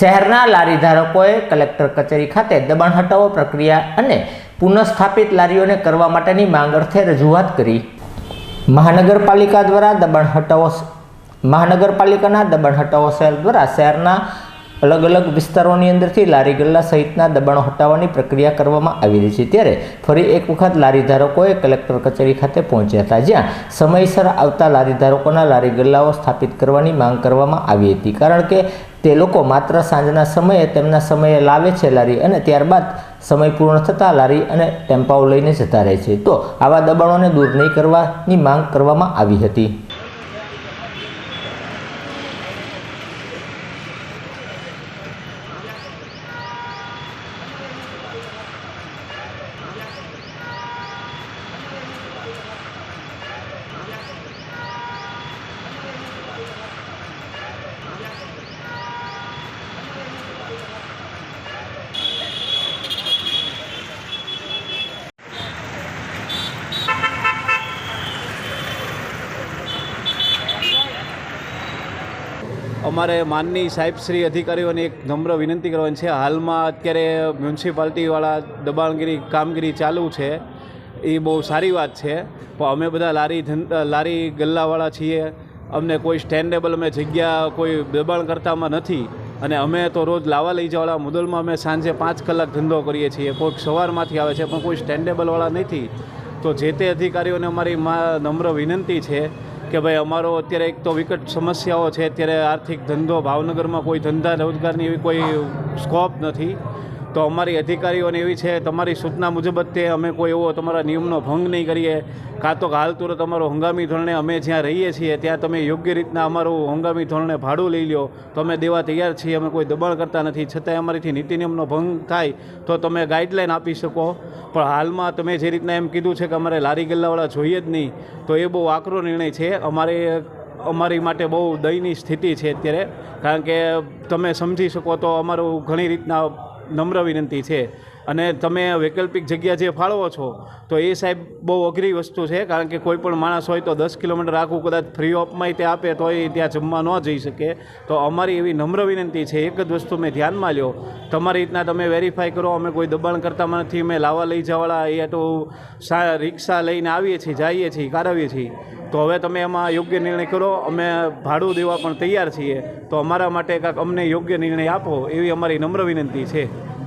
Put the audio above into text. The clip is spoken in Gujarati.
શહેરના લારી ધારકોએ કલેક્ટર કચેરી ખાતે દબાણ હટાવો પ્રક્રિયા અને પુનઃસ્થાપિત લારીઓને કરવા માટેની માંગ અર્થે રજૂઆત કરી. મહાનગરપાલિકા દ્વારા દબાણ હટાવો મહાનગરપાલિકાના દબાણ હટાવો સેલ દ્વારા શહેરના અલગ અલગ વિસ્તારોની અંદરથી લારી ગલ્લા સહિતના દબાણો હટાવવાની પ્રક્રિયા કરવામાં આવી રહી છે. ત્યારે ફરી એક વખત લારી ધારકોએ કલેક્ટર કચેરી ખાતે પહોંચ્યા હતા, જ્યાં સમયસર આવતા લારી ધારકોના લારી ગલ્લાઓ સ્થાપિત કરવાની માંગ કરવામાં આવી હતી. કારણ કે તે લોકો માત્ર સાંજના સમયે તેમના સમયે લાવે છે લારી અને ત્યારબાદ સમય પૂર્ણ થતાં લારી અને ટેમ્પાઓ લઈને જતા રહે છે. તો આવા દબાણોને દૂર નહીં કરવાની માંગ કરવામાં આવી હતી. અમારે માનની સાહેબશ્રી અધિકારીઓને એક નમ્ર વિનંતી કરવાની છે. હાલમાં અત્યારે મ્યુનિસિપાલિટીવાળા દબાણગીરી કામગીરી ચાલુ છે. એ બહુ સારી વાત છે. પણ અમે બધા લારી લારી ગલ્લાવાળા છીએ. અમને કોઈ સ્ટેન્ડેબલ અમે જગ્યા કોઈ દબાણ કરતામાં નથી. અને અમે તો રોજ લાવા લઈ જવાળા મુદલમાં અમે સાંજે પાંચ કલાક ધંધો કરીએ છીએ. કોઈક સવારમાંથી આવે છે, પણ કોઈ સ્ટેન્ડેબલવાળા નથી. તો જે તે અધિકારીઓને અમારી મા, નમ્ર વિનંતી છે કે ભાઈ અમારો અત્યારે એક તો વિકટ સમસ્યાઓ છે, અત્યારે આર્થિક ધંધો, ભાવનગરમાં કોઈ ધંધા રોજગારની એવી કોઈ સ્કોપ નથી. તો અમારી અધિકારીઓને એવી છે, તમારી સૂચના મુજબ જ તે અમે કોઈ એવો તમારા નિયમનો ભંગ નહીં કરીએ. કાં તો હાલ તુરંત અમારો હંગામી ધોરણે અમે જ્યાં રહીએ છીએ, ત્યાં તમે યોગ્ય રીતના અમારું હંગામી ધોરણે ભાડું લઈ લો તો અમે દેવા તૈયાર છીએ, અમે કોઈ દબાણ કરતા નથી. છતાંય અમારીથી નીતિ નિયમનો ભંગ થાય, તો તમે ગાઈડલાઇન આપી શકો. પણ હાલમાં તમે જે રીતના એમ કીધું છે કે અમારે લારી ગલ્લાવાળા જોઈએ જ નહીં, તો એ બહુ આકરો નિર્ણય છે. અમારે અમારી માટે બહુ દયની સ્થિતિ છે અત્યારે. કારણ કે તમે સમજી શકો તો અમારું ઘણી રીતના નમ્ર વિનંતી છે. અને તમે વૈકલ્પિક જગ્યા જે ફાળવો છો, તો એ સાહેબ બહુ અઘરી વસ્તુ છે, કારણ કે કોઈ પણ માણસ હોય તો દસ કિલોમીટર આખું કદાચ ફ્રી ઓફમાં તે આપે તો એ ત્યાં જમવા ન જઈ શકે. તો અમારી એવી નમ્ર વિનંતી છે, એક જ વસ્તુ મેં ધ્યાનમાં લ્યો. તમારી રીતના તમે વેરીફાઈ કરો, અમે કોઈ દબાણ કરતા નથી, અમે લાવા લઈ જવાળા એ તો રિક્ષા લઈને આવીએ છીએ, જઈએ છીએ, કાઢવીએ છીએ. તો હવે તમે એમાં યોગ્ય નિર્ણય કરો. અમે ભાડું દેવા પણ તૈયાર છીએ. તો અમારા માટે કાંક અમને યોગ્ય નિર્ણય આપો એવી અમારી નમ્ર વિનંતી છે.